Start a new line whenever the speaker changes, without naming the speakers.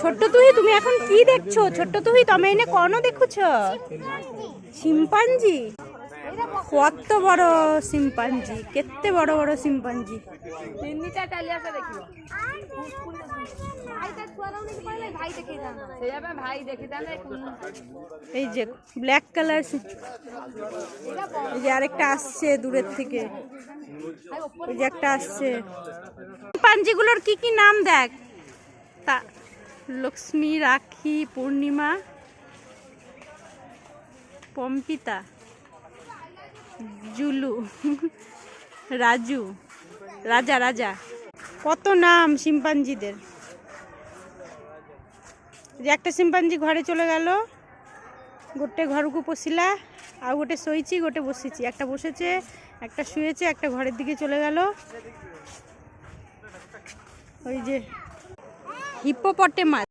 ছোট্ট তুই তুমি এখন কি দেখছ? ছোট্ট তুই তুমি এনে কর্ণ দেখুছ? শিম্পাঞ্জি? কত বড় শিম্পাঞ্জি কেতে বড় বড় শিম্পাঞ্জি। এই যে ব্ল্যাক কালার এই যে আরেকটা আসছে দূরের থেকে। এই যে একটা আসছে। শিম্পাঞ্জিগুলোর কি কি নাম দেখ? তা লক্ষ্মী, রাখি, পূর্ণিমা, পম্পিতা, জুলু, রাজু, রাজা রাজা। কত নাম শিম্পাঞ্জিদের? যে একটা শিম্পাঞ্জি ঘরে চলে গেল, গোটে ঘরকু পশিলা, আর গোটে শইছি গোটে বসেছি। একটা বসেছে, একটা শুয়েছে, একটা ঘরের দিকে চলে গেল। ওই যে হিপোপটেমাস